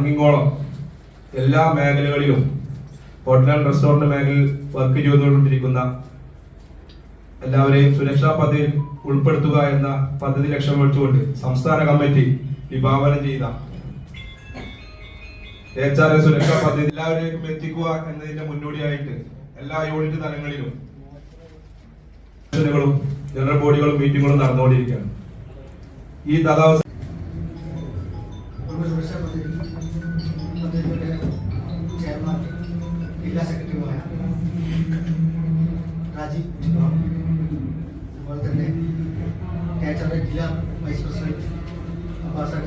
അങ്ങിങ്ങോളം എല്ലാ മേഖലകളിലും hotel restaurant മേഖലയിൽ വർക്ക് ചെയ്തുകൊണ്ടിരിക്കുന്ന എല്ലാവരെയും സുരക്ഷാ പദ്ധതിയിൽ ഉൾപ്പെടുത്തുക എന്ന പദ്ധതി ലക്ഷ്യം വെച്ചുകൊണ്ട് സംസ്ഥാന കമ്മിറ്റി വിഭാവനം ചെയ്ത എച്ച് ആർ എസ് സുരക്ഷാ പദ്ധതി എല്ലാവരിലേക്കും എത്തിക്കുക എന്നതിന്റെ മുന്നോടിയായിട്ട് എല്ലാ യൂണിറ്റ് തലങ്ങളിലും ജനറൽ ബോഡികളും മീറ്റിങ്ങുകളും നടന്നുകൊണ്ടിരിക്കുകയാണ്. ഈ തഥാവസ്ഥ ചിത്രം അതുപോലെ തന്നെ കേച്ചറ ജില്ലാ വൈസ് പ്രസിഡന്റ് അബ്ബാസക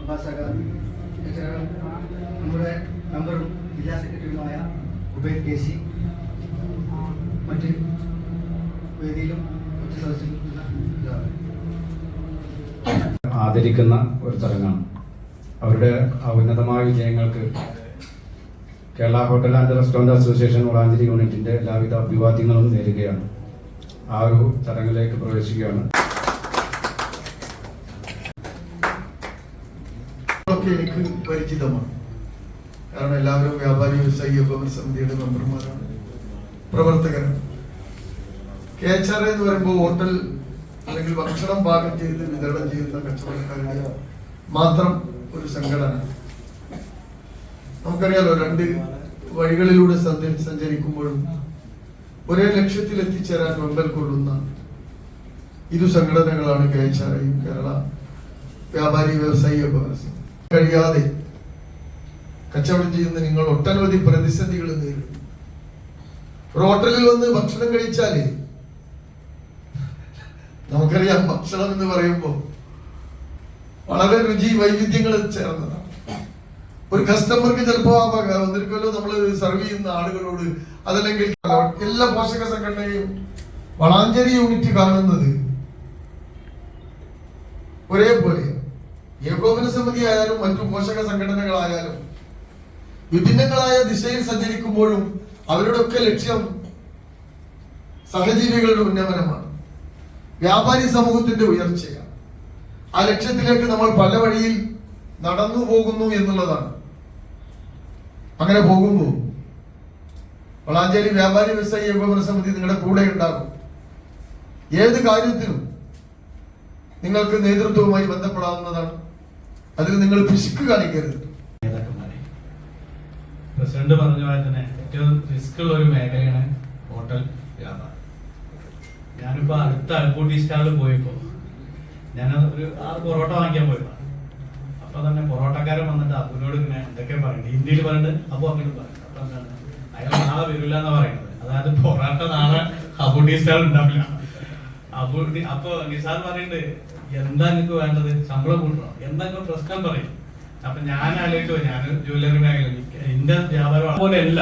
അബ്ബാസക നമ്മുടെ മെമ്പറും ജില്ലാ സെക്രട്ടറിയുമായ ഉബൈദ് കെ സി മറ്റ് വേദിയിലും മറ്റ് സദസ്സിലും ആദരിക്കുന്ന ഒരു ചടങ്ങാണ്. അവരുടെ ഉന്നതമായ വിജയങ്ങൾക്ക് Kerala hotel and restaurant association Valanchery യൂണിറ്റിന്റെ എല്ലാവിധ അഭിവാദ്യങ്ങളും നേരുകയാണ്. ആ ഒരു ചടങ്ങിലേക്ക് പ്രവേശിക്കുകയാണ്. എനിക്ക് പരിചിതമാണ്. കാരണം എല്ലാവരും വ്യാപാരി വ്യവസായി ഏകോപന സമിതിയുടെ മെമ്പർമാരാണ് പ്രവർത്തകരാണ്. കെ എച്ച് ആർ എന്ന് പറയുമ്പോൾ ഹോട്ടൽ അല്ലെങ്കിൽ ഭക്ഷണം പാകം ചെയ്ത് വിതരണം ചെയ്യുന്ന കച്ചവടക്കാരുടെ മാത്രം ഒരു സംഘടന. നമുക്കറിയാലോ രണ്ട് വഴികളിലൂടെ സഞ്ച- സഞ്ചരിക്കുമ്പോഴും ഒരേ ലക്ഷ്യത്തിൽ എത്തിച്ചേരാൻ വെമ്പൽ കൊള്ളുന്ന ഇരു സംഘടനകളാണ് കെ എച്ച് കേരള വ്യാപാരി വ്യവസായി കഴിയാതെ കച്ചവടം ചെയ്യുന്ന നിങ്ങൾ ഒട്ടനവധി പ്രതിസന്ധികൾ നേരിടും. ഹോട്ടലിൽ വന്ന് ഭക്ഷണം കഴിച്ചാൽ നമുക്കറിയാം ഭക്ഷണം എന്ന് പറയുമ്പോൾ വളരെ രുചി വൈവിധ്യങ്ങൾ ചേർന്നതാണ്. ഒരു കസ്റ്റമർക്ക് ചിലപ്പോ ആ വക ഒന്നിരിക്കലോ നമ്മൾ സർവ് ചെയ്യുന്ന ആളുകളോട് അതല്ലെങ്കിൽ എല്ലാ പോഷക സംഘടനയും വളാഞ്ചേരി യൂണിറ്റ് കാണുന്നത് ഒരേപോലെ. ഏകോപന സമിതി ആയാലും മറ്റു പോഷക സംഘടനകളായാലും വിഭിന്നങ്ങളായ ദിശയിൽ സഞ്ചരിക്കുമ്പോഴും അവരുടെ ഒക്കെ ലക്ഷ്യം സഹജീവികളുടെ ഉന്നമനമാണ്. വ്യാപാരി സമൂഹത്തിന്റെ ഉയർച്ചയാണ്. ആ ലക്ഷ്യത്തിലേക്ക് നമ്മൾ പല വഴിയിൽ നടന്നു പോകുന്നു എന്നുള്ളതാണ്. അങ്ങനെ പോകുമ്പോൾ വളാഞ്ചേരി വ്യാപാരി വ്യവസായി ഏകോപന സമിതി നിങ്ങളുടെ കൂടെ ഉണ്ടാകും. ഏത് കാര്യത്തിനും നിങ്ങൾക്ക് നേതൃത്വവുമായി ബന്ധപ്പെടാവുന്നതാണ്. അതിൽ നിങ്ങൾ പിശുക്ക് കാണിക്കരുത്. പ്രസിഡന്റ് പറഞ്ഞ പോലെ തന്നെ ഏറ്റവും റിസ്ക് ഉള്ള ഒരു മേഖലയാണ് ഹോട്ടൽ വ്യാപാരം. ഞാനിപ്പോ അടുത്ത അൽക്കൂട്ടി സ്റ്റാളിൽ പോയപ്പോ ഞാൻ ഒരു ആറ് പൊറോട്ട വാങ്ങിക്കാൻ പോയപ്പോ അപ്പൊ തന്നെ പൊറോട്ടക്കാരൻ വന്നിട്ട് അപ്പുനോട് ഇങ്ങനെ എന്തൊക്കെ പറയുന്നത് ഹിന്ദിയിൽ പറഞ്ഞിട്ട് അപ്പൊ അങ്ങോട്ട് പറയും. അപ്പൊ എന്താണ്? അയാൾ നാളെ വരില്ല എന്ന് പറയുന്നത്. അതായത് പൊറോട്ട നാളെ അബു സ്റ്റാൾ ഉണ്ടാവില്ല. അബു അപ്പൊ നിസാർ പറയുന്നുണ്ട് എന്താ നിങ്ങക്ക് വേണ്ടത്? ശമ്പളം കൂട്ടണം? എന്താ പ്രശ്നം പറയും. അപ്പൊ ഞാൻ ആലോചിച്ചോ ഞാൻ ജ്വല്ലറി മേഖല എന്റെ വ്യാപാരം പോലെയല്ല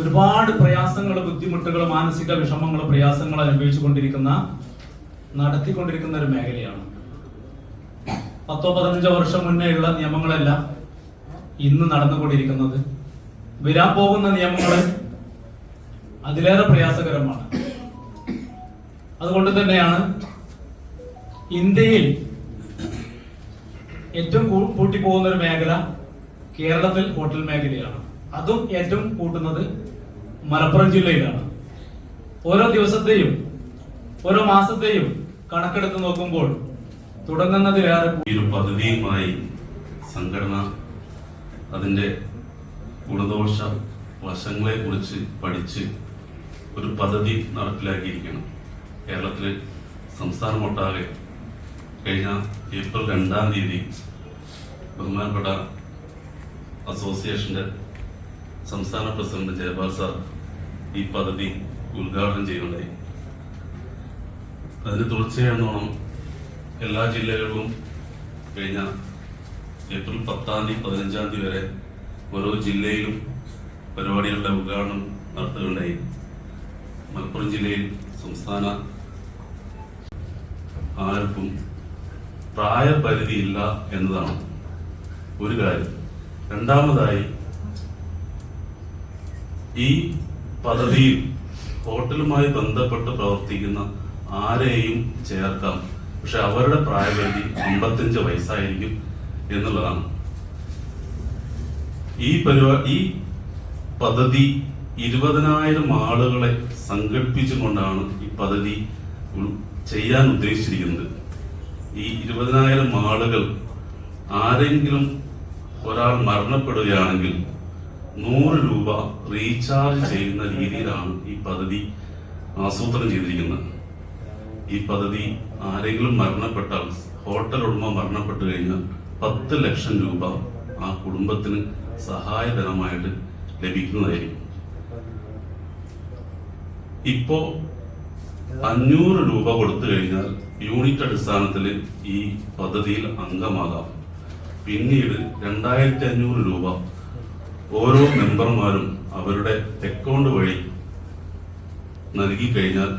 ഒരുപാട് പ്രയാസങ്ങൾ ബുദ്ധിമുട്ടുകൾ മാനസിക വിഷമങ്ങൾ പ്രയാസങ്ങൾ അനുഭവിച്ചുകൊണ്ടിരിക്കുന്ന നടത്തിക്കൊണ്ടിരിക്കുന്ന ഒരു മേഖലയാണ്. പത്തോ പതിനഞ്ചോ വർഷം മുന്നേ ഉള്ള നിയമങ്ങളെല്ലാം ഇന്ന് നടന്നുകൊണ്ടിരിക്കുന്നത്. വരാൻ പോകുന്ന നിയമങ്ങൾ അതിലേറെ പ്രയാസകരമാണ്. അതുകൊണ്ട് തന്നെയാണ് ഇന്ത്യയിൽ ഏറ്റവും കൂട്ടിപ്പോകുന്ന ഒരു മേഖല കേരളത്തിൽ ഹോട്ടൽ മേഖലയാണ്. അതും ഏറ്റവും കൂട്ടുന്നത് മലപ്പുറം ജില്ലയിലാണ്. ഓരോ ദിവസത്തെയും ഓരോ മാസത്തെയും കണക്കെടുത്ത് നോക്കുമ്പോൾ തുടങ്ങുന്നതിലേറെ ഈ ഒരു പദ്ധതിയുമായി സംഘടന അതിന്റെ ഗുണദോഷ വശങ്ങളെ കുറിച്ച് പഠിച്ച് ഒരു പദ്ധതി നടപ്പിലാക്കിയിരിക്കണം. കേരളത്തിൽ സംസ്ഥാനമൊട്ടാകെ കഴിഞ്ഞ ഏപ്രിൽ രണ്ടാം തീയതി ബഹുമാനപ്പെട്ട അസോസിയേഷന്റെ സംസ്ഥാന പ്രസിഡന്റ് ജയപാൽ സാർ ഈ പദ്ധതി ഉദ്ഘാടനം ചെയ്യുന്നുണ്ടായി അതിന് തുടർച്ചയായെന്നോണം എല്ലാ ജില്ലകളിലും കഴിഞ്ഞ ഏപ്രിൽ പത്താം തീയതി പതിനഞ്ചാം തീയതി വരെ ഓരോ ജില്ലയിലും പരിപാടികളുടെ ഉദ്ഘാടനം നടത്തുകയുണ്ടായി. മലപ്പുറം ജില്ലയിൽ സംസ്ഥാന ആർക്കും പ്രായപരിധിയില്ല എന്നതാണ് ഒരു കാര്യം. രണ്ടാമതായി ഈ പദ്ധതിയിൽ ഹോട്ടലുമായി ബന്ധപ്പെട്ട് പ്രവർത്തിക്കുന്ന ആരെയും ചേർക്കാം. പക്ഷെ അവരുടെ പ്രായപരിധി അമ്പത്തഞ്ച് വയസ്സായിരിക്കും എന്നുള്ളതാണ്. ഈ പരിപാ ഈ പദ്ധതി ഇരുപതിനായിരം ആളുകളെ സംഘടിപ്പിച്ചുകൊണ്ടാണ് ഈ പദ്ധതി ചെയ്യാൻ ഉദ്ദേശിച്ചിരിക്കുന്നത്. ഈ ഇരുപതിനായിരം ആളുകൾ ആരെങ്കിലും ഒരാൾ മരണപ്പെടുകയാണെങ്കിൽ നൂറ് രൂപ റീചാർജ് ചെയ്യുന്ന രീതിയിലാണ് ഈ പദ്ധതി ആസൂത്രണം ചെയ്തിരിക്കുന്നത്. ഈ പദ്ധതി ആരെങ്കിലും മരണപ്പെട്ടാൽ ഹോട്ടൽ ഉടമ മരണപ്പെട്ടു കഴിഞ്ഞാൽ പത്ത് ലക്ഷം രൂപ ആ കുടുംബത്തിന് സഹായധനമായിട്ട് ലഭിക്കുന്നതായിരിക്കും. ഇപ്പോ അഞ്ഞൂറ് രൂപ കൊടുത്തു കഴിഞ്ഞാൽ യൂണിറ്റ് അടിസ്ഥാനത്തിൽ ഈ പദ്ധതിയിൽ അംഗമാകാം. പിന്നീട് രണ്ടായിരത്തി അഞ്ഞൂറ് രൂപ ഓരോ മെമ്പർമാരും അവരുടെ അക്കൗണ്ട് വഴി നൽകി കഴിഞ്ഞാൽ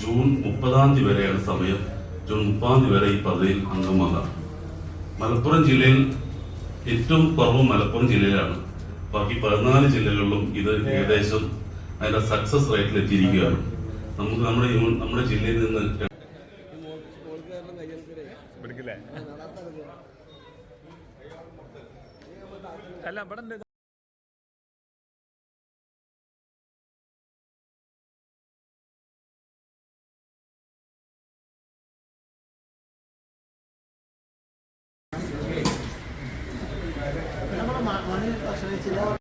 ജൂൺ മുപ്പതാം തീയതി വരെയാണ് സമയം. ജൂൺ മുപ്പതാം തീയതി വരെ ഈ പദ്ധതിയിൽ അംഗമാകാം മലപ്പുറം ജില്ലയിൽ ഏറ്റവും കുറവ് മലപ്പുറം ജില്ലയിലാണ്. ബാക്കി പതിനാല് ജില്ലകളിലും ഇത് ഏകദേശം അതിന്റെ സക്സസ് റേറ്റിൽ എത്തിയിരിക്കുകയാണ്. നമുക്ക് നമ്മുടെ നമ്മുടെ ജില്ലയിൽ നിന്ന് അല്ല ഇവിടെ നമ്മുടെ